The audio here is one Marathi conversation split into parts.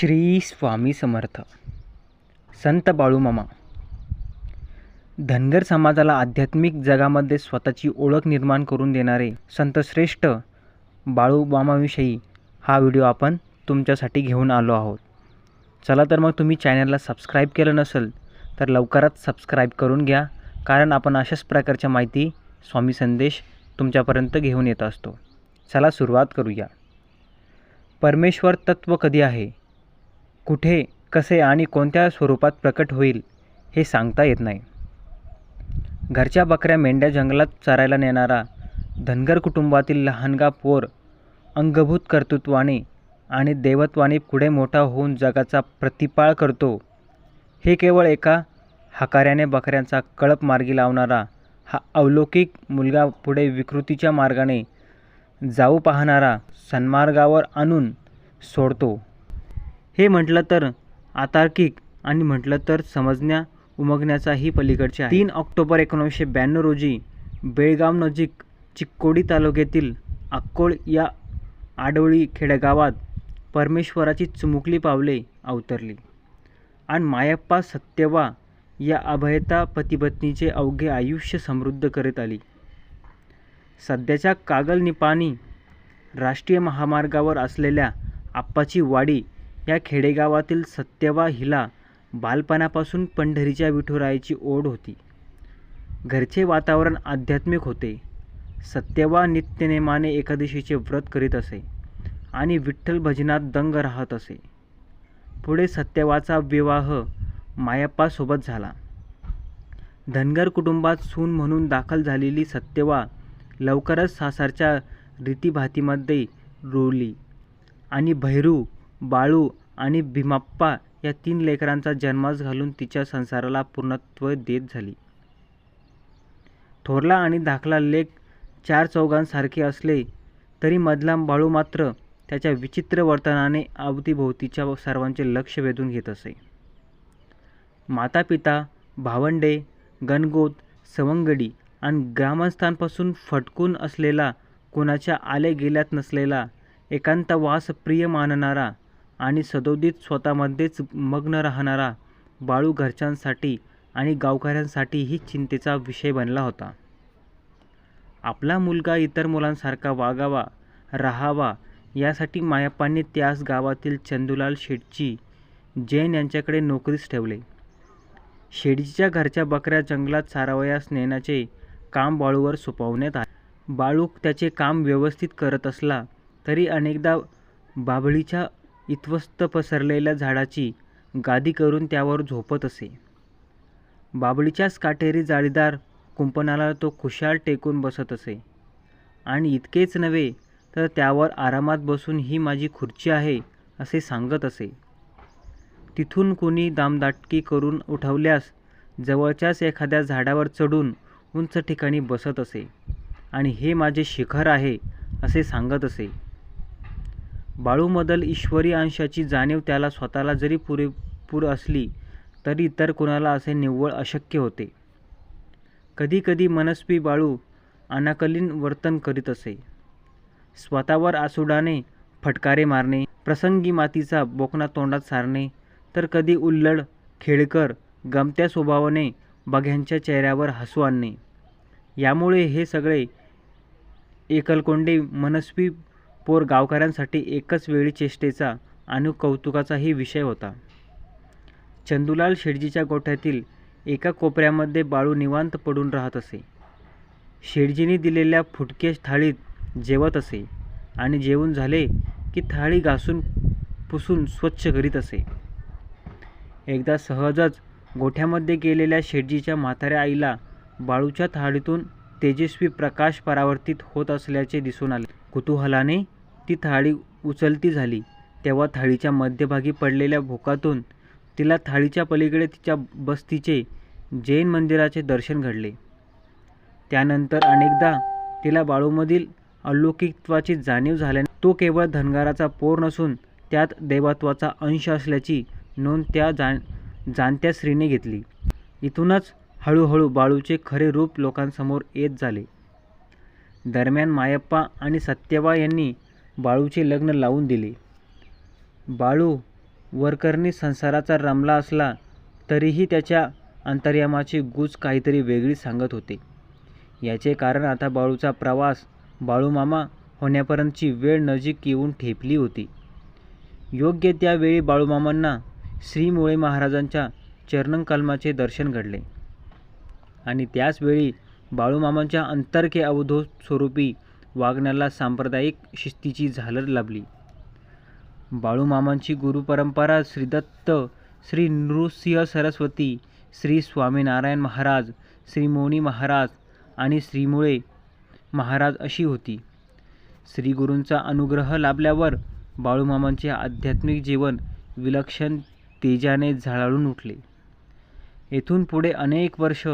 श्री स्वामी समर्थ. संत बाळूमामा धनगर समाजाला आध्यात्मिक जगामध्ये स्वतःची ओळख निर्माण करून देणारे संतश्रेष्ठ बाळूमामाविषयी हा व्हिडिओ आपण तुमच्यासाठी घेऊन आलो आहोत. चला तर मग तुम्ही चॅनलला सबस्क्राईब केलं नसेल तर लवकरात सबस्क्राईब करून घ्या कारण आपण अशाच प्रकारच्या माहिती स्वामी संदेश तुमच्यापर्यंत घेऊन येत असतो. चला सुरुवात करूया. परमेश्वर तत्व कधी आहे? कुठे कसे आणि कोणत्या स्वरूपात प्रकट होईल हे सांगता येत नाही. घरच्या बकऱ्या मेंढ्या जंगलात चरायला नेणारा धनगर कुटुंबातील लहानगा पोर अंगभूत कर्तृत्वाने आणि देवत्वाने पुढे मोठा होऊन जगाचा प्रतिपाळ करतो हे केवळ एका हकाऱ्याने बकऱ्यांचा कळप मार्गी लावणारा हा अवलौकिक मुलगा पुढे विकृतीच्या मार्गाने जाऊ पाहणारा सन्मार्गावर आणून सोडतो. हे म्हटलं तर अतार्किक आणि म्हटलं तर समजण्या उमगण्याचाही पलीकडचे आहे. तीन ऑक्टोबर एकोणीसशे ब्याण्णव रोजी बेळगाव नजीक चिक्कोडी तालुक्यातील अक्कोळ या आडवळी खेडेगावात परमेश्वराची चुमुकली पावले अवतरली. आणि मायप्पा सत्यवा या अभयता पतिपत्नीचे अवघे आयुष्य समृद्ध करीत आली. सध्याच्या कागल निपाणी राष्ट्रीय महामार्गावर असलेल्या आप्पाची वाडी या खेडेगावातील सत्यवा हिला बालपणापासून पंढरीच्या विठुरायाची ओढ होती. घरचे वातावरण आध्यात्मिक होते. सत्यवा नित्यनेमाने एकादशीचे व्रत करीत असे आणि विठ्ठल भजनात दंग राहत असे. पुढे सत्यवाचा विवाह मायप्पासोबत झाला. धनगर कुटुंबात सून म्हणून दाखल झालेली सत्यवा लवकरच सासारच्या रीतीभातीमध्ये रुळली आणि भैरू बाळू आणि भीमाप्पा या तीन लेकरांचा जन्मास घालून तिच्या संसाराला पूर्णत्व देत झाली. थोरला आणि धाकला लेख चार चौघांसारखे असले तरी मधला बाळू मात्र त्याच्या विचित्र वर्तनाने अवतीभोवतीच्या सर्वांचे लक्ष वेधून घेत असे. माता पिता भावंडे गणगोत सवंगडी आणि ग्रामस्थांपासून फटकून असलेला कोणाच्या आले गेल्यात नसलेला एकांतवास प्रिय मानणारा आणि सदोदित स्वतःमध्येच मग्न राहणारा बाळू घरच्यांसाठी आणि गावकऱ्यांसाठीही चिंतेचा विषय बनला होता. आपला मुलगा इतर मुलांसारखा वागावा राहावा यासाठी मायाप्पांनी त्यास गावातील चंदूलाल शेटजी जैन यांच्याकडे नोकरीस ठेवले. शेडजीच्या घरच्या बकऱ्या जंगलात चारावयास नेण्याचे काम बाळूवर सोपवण्यात आले. बाळू त्याचे काम व्यवस्थित करत असला तरी अनेकदा बाभळीच्या इतवस्त पसरलेल्या झाडाची गादी करून त्यावर झोपत असे. बाबळीच्याच काटेरी जाळीदार कुंपणाला तो खुशाल टेकून बसत असे. आणि इतकेच नव्हे तर त्यावर आरामात बसून ही माझी खुर्ची आहे असे सांगत असे. तिथून कोणी दामदाटकी करून उठवल्यास जवळच्याच एखाद्या झाडावर चढून उंच ठिकाणी बसत असे. आणि हे माझे शिखर आहे असे सांगत असे. बाळूमधल ईश्वरी अंशाची जाणीव त्याला स्वतःला जरी पुरेपूर असली तरी इतर कुणाला असे निव्वळ अशक्य होते. कधीकधी मनस्वी बाळू अनाकलीन वर्तन करीत असे. स्वतःवर आसुडाने फटकारे मारणे प्रसंगी मातीचा बोकणा तोंडात सारणे तर कधी उल्लड खेळकर गमत्या स्वभावाने बघ्यांच्या चेहऱ्यावर हसू आणणे. यामुळे हे सगळे एकलकोंडे मनस्वी पोर गावकऱ्यांसाठी एकच वेळी चेष्टेचा आणि कौतुकाचाही विषय होता. चंदूलाल शेडजीच्या गोठ्यातील एका कोपऱ्यामध्ये बाळू निवांत पडून राहत असे. शेडजीने दिलेल्या फुटके थाळीत जेवत असे आणि जेवून झाले की थाळी घासून पुसून स्वच्छ करीत असे. एकदा सहजच गोठ्यामध्ये गेलेल्या शेडजीच्या म्हाताऱ्या आईला बाळूच्या थाळीतून तेजस्वी प्रकाश परावर्तित होत असल्याचे दिसून आले. कुतूहलाने ती थाळी उचलती झाली. तेव्हा थाळीच्या मध्यभागी पडलेल्या भोकातून तिला थाळीच्या पलीकडे तिच्या बस्तीचे जैन मंदिराचे दर्शन घडले. त्यानंतर अनेकदा तिला बाळूमधील अलौकिकत्वाची जाणीव झाल्याने तो केवळ धनगाराचा पोर नसून त्यात देवत्वाचा अंश असल्याची नोंद त्या जाण जाणत्या स्त्रीने घेतली. इथूनच हळूहळू बाळूचे खरे रूप लोकांसमोर येत झाले. दरम्यान मायप्पा आणि सत्यवा यांनी बाळूचे लग्न लावून दिले. बाळू वरकरणी संसाराचा रमला असला तरीही त्याच्या अंतर्यामाची गूज काहीतरी वेगळी सांगत होते. याचे कारण आता बाळूचा प्रवास बाळूमामा होण्यापर्यंतची वेळ नजीक येऊन ठेपली होती. योग्य त्यावेळी बाळूमामांना श्री मुळे महाराजांच्या चरणकलमाचे दर्शन घडले. आणि त्याचवेळी बाळूमामांच्या अंतर्के अवधो स्वरूपी वागण्याला सांप्रदायिक शिस्तीची झालर लाभली. बाळूमामांची गुरुपरंपरा श्रीदत्त श्री नृसिंह सरस्वती श्री स्वामीनारायण महाराज श्री मोनी महाराज आणि श्रीमुळे महाराज अशी होती. श्रीगुरूंचा अनुग्रह लाभल्यावर बाळूमामांचे आध्यात्मिक जीवन विलक्षण तेजाने झळाळून उठले. येथून पुढे अनेक वर्ष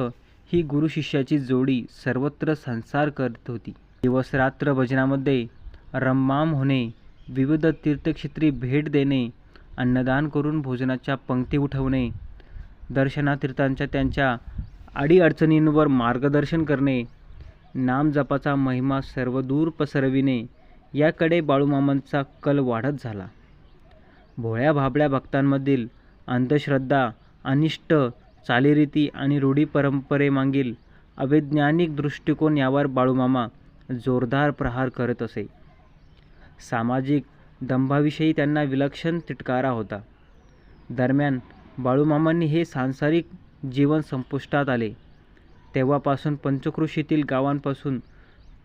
ही गुरुशिष्याची जोडी सर्वत्र संसार करत होती. दिवस रात्र भजनामध्ये रम्माम होणे विविध तीर्थक्षेत्री भेट देणे अन्नदान करून भोजनाच्या पंक्ती उठवणे दर्शनातीर्थांच्या त्यांच्या अडीअडचणींवर मार्गदर्शन करणे नामजपाचा महिमा सर्वदूर पसरविणे याकडे बाळूमामांचा कल वाढत झाला. भोळ्या भाबड्या भक्तांमधील अंधश्रद्धा अनिष्ट चालीरीती आणि रूढी परंपरेमागील अवैज्ञानिक दृष्टिकोन यावर बाळूमामा जोरदार प्रहार करत असे. सामाजिक दंभाविषयी त्यांना विलक्षण तिटकारा होता. दरम्यान बाळूमामांनी हे सांसारिक जीवन संपुष्टात आले. तेव्हापासून पंचकृषीतील गावांपासून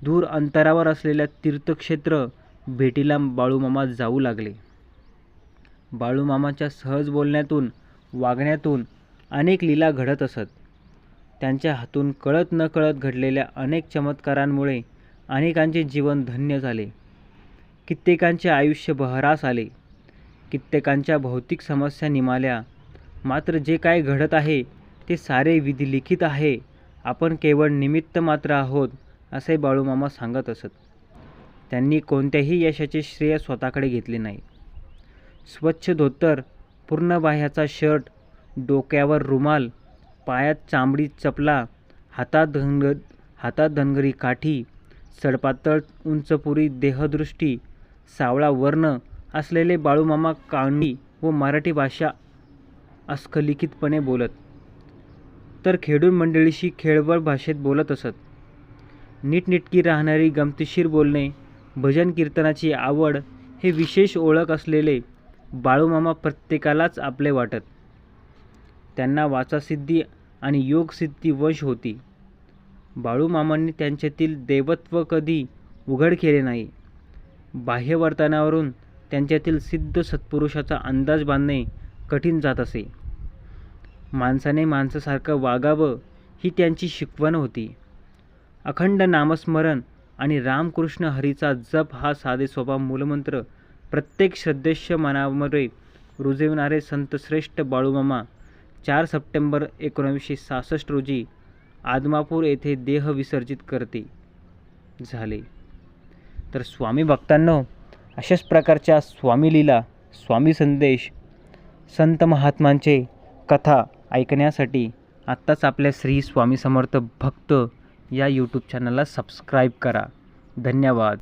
दूर अंतरावर असलेल्या तीर्थक्षेत्र भेटीला बाळूमामा जाऊ लागले. बाळूमामाच्या सहज बोलण्यातून वागण्यातून अनेक लीला घडत असत. त्यांच्या हातून कळत न कळत घडलेल्या अनेक चमत्कारांमुळे अनेकांचे जीवन धन्य झाले. कित्येकांचे आयुष्य बहरास आले. कित्येकांच्या भौतिक समस्या निमाल्या. मात्र जे काय घडत आहे ते सारे विधिलिखित आहे. आपण केवळ निमित्त मात्र आहोत असे बाळूमामा सांगत असत. त्यांनी कोणत्याही यशाचे श्रेय स्वतःकडे घेतले नाही. स्वच्छ धोतर पूर्ण बाह्याचा शर्ट डोक्यावर रुमाल पायात चांबडी चपला हातात धनग हातात धनगरी काठी सडपातळ उंचपुरी देहदृष्टी सावळा वर्ण असलेले बाळूमामा कानडी व मराठी भाषा अस्खलितपणे बोलत. तर खेडून मंडळीशी खेळवळ भाषेत बोलत असत. नीटनिटकी राहणारी गमतीशीर बोलणे भजन कीर्तनाची आवड हे विशेष ओळख असलेले बाळूमामा प्रत्येकालाच आपले वाटत. त्यांना वाचासिद्धी आणि योगसिद्धी वश होती. बाळूमामांनी त्यांच्यातील देवत्व कधी उघड केले नाही. बाह्य वर्तनावरून त्यांच्यातील सिद्ध सत्पुरुषाचा अंदाज बांधणे कठीण जात असे. माणसाने माणसासारखं वागावं ही त्यांची शिकवण होती. अखंड नामस्मरण आणि रामकृष्ण हरीचा जप हा साधे स्वभाव मूलमंत्र प्रत्येक श्रद्धेश मनामध्ये रुजविणारे संतश्रेष्ठ बाळूमामा चार सप्टेंबर एकोणावीसशे सहासष्ट रोजी आदमापूर येथे देह विसर्जित करते. झाले. तर स्वामी भक्तांनो अशाच प्रकारच्या स्वामी लीला स्वामी संदेश संत महात्मांचे कथा ऐकण्यासाठी आत्ताच आपल्या श्री स्वामी समर्थ भक्त या यूट्यूब चॅनलला सबस्क्राईब करा. धन्यवाद.